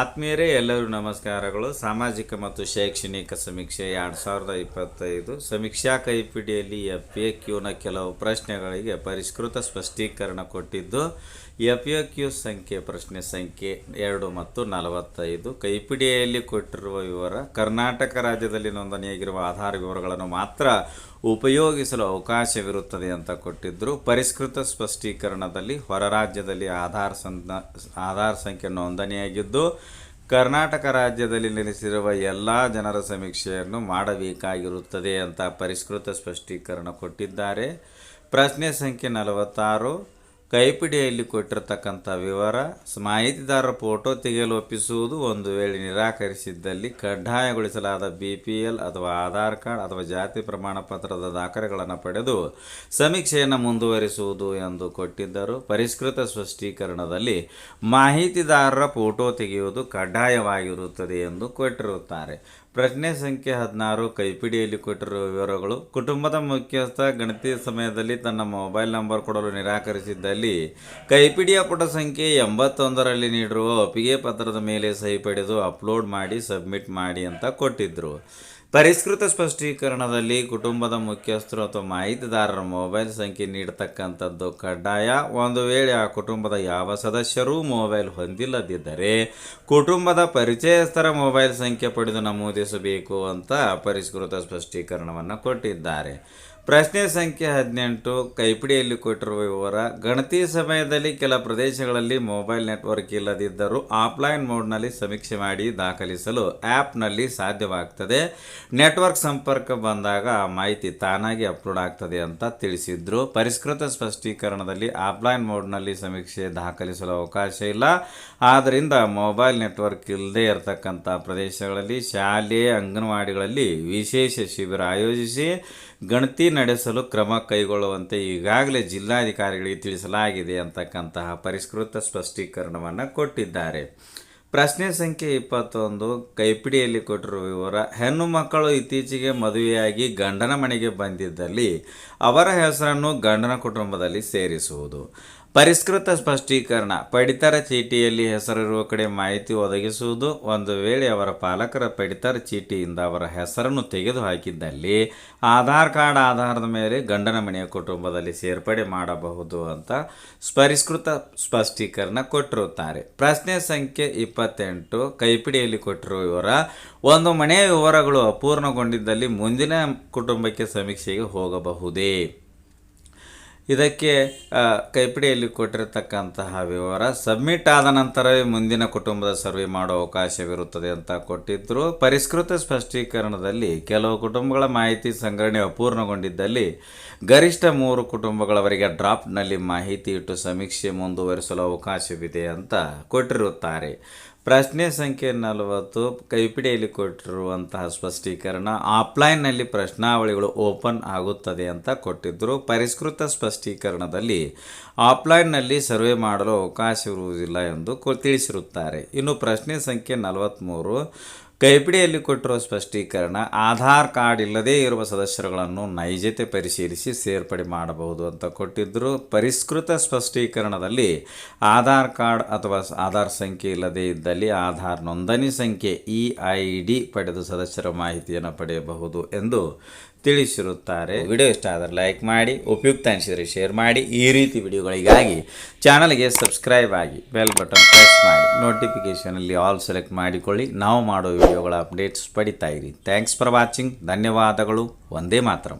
ಆತ್ಮೀಯರೇ, ಎಲ್ಲರೂ ನಮಸ್ಕಾರಗಳು. ಸಾಮಾಜಿಕ ಮತ್ತು ಶೈಕ್ಷಣಿಕ ಸಮೀಕ್ಷೆ ಎರಡು ಸಾವಿರದ ಇಪ್ಪತ್ತೈದು. ಸಮೀಕ್ಷಾ ಕೈಪಿಡಿಯಲ್ಲಿ ಎಫ್ ಎ ಕ್ಯೂನ ಕೆಲವು ಪ್ರಶ್ನೆಗಳಿಗೆ ಪರಿಷ್ಕೃತ ಸ್ಪಷ್ಟೀಕರಣ ಕೊಟ್ಟಿದ್ದು ಎಫ್ ಎ ಕ್ಯೂ ಸಂಖ್ಯೆ ಪ್ರಶ್ನೆ ಸಂಖ್ಯೆ ಎರಡು ಮತ್ತು ನಲವತ್ತೈದು. ಕೈಪಿಡಿಯಲ್ಲಿ ಕೊಟ್ಟಿರುವ ವಿವರ, ಕರ್ನಾಟಕ ರಾಜ್ಯದಲ್ಲಿ ನೋಂದಣಿಯಾಗಿರುವ ಆಧಾರ ವಿವರಗಳನ್ನು ಮಾತ್ರ ಉಪಯೋಗಿಸಲು ಅವಕಾಶವಿರುತ್ತದೆ ಅಂತ ಕೊಟ್ಟಿದ್ದರು ಪರಿಷ್ಕೃತ ಸ್ಪಷ್ಟೀಕರಣದಲ್ಲಿ ಹೊರ ರಾಜ್ಯದಲ್ಲಿ ಆಧಾರ್ ಸಂ ಆಧಾರ್ ಸಂಖ್ಯೆ ನೋಂದಣಿಯಾಗಿದ್ದು, ಕರ್ನಾಟಕ ರಾಜ್ಯದಲ್ಲಿ ನೆಲೆಸಿರುವ ಎಲ್ಲ ಜನರ ಸಮೀಕ್ಷೆಯನ್ನು ಮಾಡಬೇಕಾಗಿರುತ್ತದೆ ಅಂತ ಪರಿಷ್ಕೃತ ಸ್ಪಷ್ಟೀಕರಣ ಕೊಟ್ಟಿದ್ದಾರೆ. ಪ್ರಶ್ನೆ ಸಂಖ್ಯೆ ನಲವತ್ತಾರು. ಕೈಪಿಡಿಯಲ್ಲಿ ಕೊಟ್ಟಿರತಕ್ಕಂಥ ವಿವರ, ಮಾಹಿತಿದಾರರ ಫೋಟೋ ತೆಗೆಯಲು ಒಪ್ಪಿಸುವುದು ಒಂದು ವೇಳೆ ನಿರಾಕರಿಸಿದ್ದಲ್ಲಿ ಕಡ್ಡಾಯಗೊಳಿಸಲಾದ ಬಿ ಪಿ ಎಲ್ ಅಥವಾ ಆಧಾರ್ ಕಾರ್ಡ್ ಅಥವಾ ಜಾತಿ ಪ್ರಮಾಣ ಪತ್ರದ ದಾಖಲೆಗಳನ್ನು ಪಡೆದು ಸಮೀಕ್ಷೆಯನ್ನು ಮುಂದುವರಿಸುವುದು ಎಂದು ಕೊಟ್ಟಿದ್ದರು. ಪರಿಷ್ಕೃತ ಸ್ಪಷ್ಟೀಕರಣದಲ್ಲಿ ಮಾಹಿತಿದಾರರ ಫೋಟೋ ತೆಗೆಯುವುದು ಕಡ್ಡಾಯವಾಗಿರುತ್ತದೆ ಎಂದು ಕೊಟ್ಟಿರುತ್ತಾರೆ. ಪ್ರಶ್ನೆ ಸಂಖ್ಯೆ ಹದಿನಾರು, ಕೈಪಿಡಿಯಲ್ಲಿ ಕೊಟ್ಟಿರುವ ವಿವರಗಳು. ಕುಟುಂಬದ ಮುಖ್ಯಸ್ಥ ಗಣತಿ ಸಮಯದಲ್ಲಿ ತನ್ನ ಮೊಬೈಲ್ ನಂಬರ್ ಕೊಡಲು ನಿರಾಕರಿಸಿದ್ದಲ್ಲಿ ಕೈಪಿಡಿಯ ಪುಟ ಸಂಖ್ಯೆ ಎಂಬತ್ತೊಂದರಲ್ಲಿ ನೀಡಿರುವ ಒಪ್ಪಿಗೆ ಪತ್ರದ ಮೇಲೆ ಸಹಿ ಪಡೆದು ಅಪ್ಲೋಡ್ ಮಾಡಿ ಸಬ್ಮಿಟ್ ಮಾಡಿ ಅಂತ ಕೊಟ್ಟಿದ್ದರು ಪರಿಷ್ಕೃತ ಸ್ಪಷ್ಟೀಕರಣದಲ್ಲಿ ಕುಟುಂಬದ ಮುಖ್ಯಸ್ಥರು ಅಥವಾ ಮಾಹಿತಿದಾರರ ಮೊಬೈಲ್ ಸಂಖ್ಯೆ ನೀಡತಕ್ಕಂಥದ್ದು ಕಡ್ಡಾಯ. ಒಂದು ವೇಳೆ ಆ ಕುಟುಂಬದ ಯಾವ ಸದಸ್ಯರೂ ಮೊಬೈಲ್ ಹೊಂದಿಲ್ಲದಿದ್ದರೆ ಕುಟುಂಬದ ಪರಿಚಯಸ್ಥರ ಮೊಬೈಲ್ ಸಂಖ್ಯೆ ಪಡೆದು ನಮೂದಿಸಬೇಕು ಅಂತ ಪರಿಷ್ಕೃತ ಸ್ಪಷ್ಟೀಕರಣವನ್ನು ಕೊಟ್ಟಿದ್ದಾರೆ. ಪ್ರಶ್ನೆ ಸಂಖ್ಯೆ ಹದಿನೆಂಟು, ಕೈಪಿಡಿಯಲ್ಲಿ ಕೊಟ್ಟಿರುವ ವಿವರ. ಗಣತಿ ಸಮಯದಲ್ಲಿ ಕೆಲ ಪ್ರದೇಶಗಳಲ್ಲಿ ಮೊಬೈಲ್ ನೆಟ್ವರ್ಕ್ ಇಲ್ಲದಿದ್ದರೂ ಆಫ್ಲೈನ್ ಮೋಡ್ನಲ್ಲಿ ಸಮೀಕ್ಷೆ ಮಾಡಿ ದಾಖಲಿಸಲು ಆ್ಯಪ್ನಲ್ಲಿ ಸಾಧ್ಯವಾಗ್ತದೆ. ನೆಟ್ವರ್ಕ್ ಸಂಪರ್ಕ ಬಂದಾಗ ಆ ಮಾಹಿತಿ ತಾನಾಗಿ ಅಪ್ಲೋಡ್ ಆಗ್ತದೆ ಅಂತ ತಿಳಿಸಿದ್ರು. ಪರಿಷ್ಕೃತ ಸ್ಪಷ್ಟೀಕರಣದಲ್ಲಿ ಆಫ್ಲೈನ್ ಮೋಡ್ನಲ್ಲಿ ಸಮೀಕ್ಷೆ ದಾಖಲಿಸಲು ಅವಕಾಶ ಇಲ್ಲ. ಆದ್ದರಿಂದ ಮೊಬೈಲ್ ನೆಟ್ವರ್ಕ್ ಇಲ್ಲದೇ ಇರತಕ್ಕಂಥ ಪ್ರದೇಶಗಳಲ್ಲಿ ಶಾಲೆ, ಅಂಗನವಾಡಿಗಳಲ್ಲಿ ವಿಶೇಷ ಶಿಬಿರ ಆಯೋಜಿಸಿ ಗಣತಿ ನಡೆಸಲು ಕ್ರಮ ಕೈಗೊಳ್ಳುವಂತೆ ಈಗಾಗಲೇ ಜಿಲ್ಲಾಧಿಕಾರಿಗಳಿಗೆ ತಿಳಿಸಲಾಗಿದೆ ಅಂತಕ್ಕಂತಹ ಪರಿಷ್ಕೃತ ಸ್ಪಷ್ಟೀಕರಣವನ್ನು ಕೊಟ್ಟಿದ್ದಾರೆ. ಪ್ರಶ್ನೆ ಸಂಖ್ಯೆ ಇಪ್ಪತ್ತೊಂದು, ಕೈಪಿಡಿಯಲ್ಲಿ ಕೊಟ್ಟಿರುವ ವಿವರ, ಹೆಣ್ಣು ಮಕ್ಕಳು ಇತ್ತೀಚೆಗೆ ಮದುವೆಯಾಗಿ ಗಂಡನ ಮನೆಗೆ ಬಂದಿದ್ದಲ್ಲಿ ಅವರ ಹೆಸರನ್ನು ಗಂಡನ ಕುಟುಂಬದಲ್ಲಿ ಸೇರಿಸುವುದು. ಪರಿಷ್ಕೃತ ಸ್ಪಷ್ಟೀಕರಣ. ಪಡಿತರ ಚೀಟಿಯಲ್ಲಿ ಹೆಸರಿರುವ ಕಡೆ ಮಾಹಿತಿ ಒದಗಿಸುವುದು ಒಂದು ವೇಳೆ ಅವರ ಪಾಲಕರ ಪಡಿತರ ಚೀಟಿಯಿಂದ ಅವರ ಹೆಸರನ್ನು ತೆಗೆದುಹಾಕಿದ್ದಲ್ಲಿ ಆಧಾರ್ ಕಾರ್ಡ್ ಆಧಾರದ ಮೇಲೆ ಗಂಡನ ಮನೆಯ ಕುಟುಂಬದಲ್ಲಿ ಸೇರ್ಪಡೆ ಮಾಡಬಹುದು ಅಂತ ಪರಿಷ್ಕೃತ ಸ್ಪಷ್ಟೀಕರಣ ಕೊಟ್ಟಿರುತ್ತಾರೆ. ಪ್ರಶ್ನೆ ಸಂಖ್ಯೆ ಇಪ್ಪತ್ತೆಂಟು ಕೈಪಿಡಿಯಲ್ಲಿ ಕೊಟ್ಟಿರುವ ವಿವರ ಒಂದು ಮನೆಯ ವಿವರಗಳು ಅಪೂರ್ಣಗೊಂಡಿದ್ದಲ್ಲಿ ಮುಂದಿನ ಕುಟುಂಬಕ್ಕೆ ಸಮೀಕ್ಷೆಗೆ ಹೋಗಬಹುದೇ? ಇದಕ್ಕೆ ಕೈಪಿಡಿಯಲ್ಲಿ ಕೊಟ್ಟಿರತಕ್ಕಂತಹ ವಿವರ, ಸಬ್ಮಿಟ್ ಆದ ನಂತರವೇ ಮುಂದಿನ ಕುಟುಂಬದ ಸರ್ವೆ ಮಾಡೋ ಅವಕಾಶವಿರುತ್ತದೆ ಅಂತ ಕೊಟ್ಟಿದ್ದರು ಪರಿಷ್ಕೃತ ಸ್ಪಷ್ಟೀಕರಣದಲ್ಲಿ ಕೆಲವು ಕುಟುಂಬಗಳ ಮಾಹಿತಿ ಸಂಗ್ರಹಣೆ ಅಪೂರ್ಣಗೊಂಡಿದ್ದಲ್ಲಿ ಗರಿಷ್ಠ ಮೂರು ಕುಟುಂಬಗಳವರಿಗೆ ಡ್ರಾಫ್ಟ್ನಲ್ಲಿ ಮಾಹಿತಿ ಇಟ್ಟು ಸಮೀಕ್ಷೆ ಮುಂದುವರಿಸಲು ಅವಕಾಶವಿದೆ ಅಂತ ಕೊಟ್ಟಿರುತ್ತಾರೆ. ಪ್ರಶ್ನೆ ಸಂಖ್ಯೆ ನಲವತ್ತು, ಕೈಪಿಡಿಯಲ್ಲಿ ಕೊಟ್ಟಿರುವಂತಹ ಸ್ಪಷ್ಟೀಕರಣ, ಆಫ್ಲೈನ್ನಲ್ಲಿ ಪ್ರಶ್ನಾವಳಿಗಳು ಓಪನ್ ಆಗುತ್ತದೆ ಅಂತ ಕೊಟ್ಟಿದ್ದರು ಪರಿಷ್ಕೃತ ಸ್ಪಷ್ಟೀಕರಣದಲ್ಲಿ ಆಫ್ಲೈನ್ನಲ್ಲಿ ಸರ್ವೆ ಮಾಡಲು ಅವಕಾಶವಿರುವುದಿಲ್ಲ ಎಂದು ತಿಳಿಸಿರುತ್ತಾರೆ. ಇನ್ನು ಪ್ರಶ್ನೆ ಸಂಖ್ಯೆ ನಲವತ್ತ್ಮೂರು ಕೈಪಿಡಿಯಲ್ಲಿ ಕೊಟ್ಟಿರುವ ಸ್ಪಷ್ಟೀಕರಣ, ಆಧಾರ್ ಕಾರ್ಡ್ ಇಲ್ಲದೇ ಇರುವ ಸದಸ್ಯರುಗಳನ್ನು ನೈಜತೆ ಪರಿಶೀಲಿಸಿ ಸೇರ್ಪಡೆ ಮಾಡಬಹುದು ಅಂತ ಕೊಟ್ಟಿದ್ದರು ಪರಿಷ್ಕೃತ ಸ್ಪಷ್ಟೀಕರಣದಲ್ಲಿ ಆಧಾರ್ ಕಾರ್ಡ್ ಅಥವಾ ಆಧಾರ್ ಸಂಖ್ಯೆ ಇಲ್ಲದೇ ಇದ್ದಲ್ಲಿ ಆಧಾರ್ ನೋಂದಣಿ ಸಂಖ್ಯೆ, ಇ ಐ ಡಿ ಪಡೆದು ಸದಸ್ಯರ ಮಾಹಿತಿಯನ್ನು ಪಡೆಯಬಹುದು ಎಂದು ತಿಳಿಸಿರುತ್ತಾರೆ. ವಿಡಿಯೋ ಇಷ್ಟ ಆದರೆ ಲೈಕ್ ಮಾಡಿ, ಉಪಯುಕ್ತ ಅನಿಸಿದರೆ ಶೇರ್ ಮಾಡಿ. ಈ ರೀತಿ ವಿಡಿಯೋಗಳಿಗಾಗಿ ಚಾನಲ್ಗೆ ಸಬ್ಸ್ಕ್ರೈಬ್ ಆಗಿ ಬೆಲ್ ಬಟನ್ ಪ್ರೆಸ್ ಮಾಡಿ. ನೋಟಿಫಿಕೇಷನಲ್ಲಿ ಆಲ್ ಸೆಲೆಕ್ಟ್ ಮಾಡಿಕೊಳ್ಳಿ. ನಾವು ಮಾಡೋ ವಿಡಿಯೋಗಳ ಅಪ್ಡೇಟ್ಸ್ ಪಡಿತಾ ಇರಿ. ಥ್ಯಾಂಕ್ಸ್ ಫಾರ್ ವಾಚಿಂಗ್ ಧನ್ಯವಾದಗಳು. ಒಂದೇ ಮಾತ್ರ.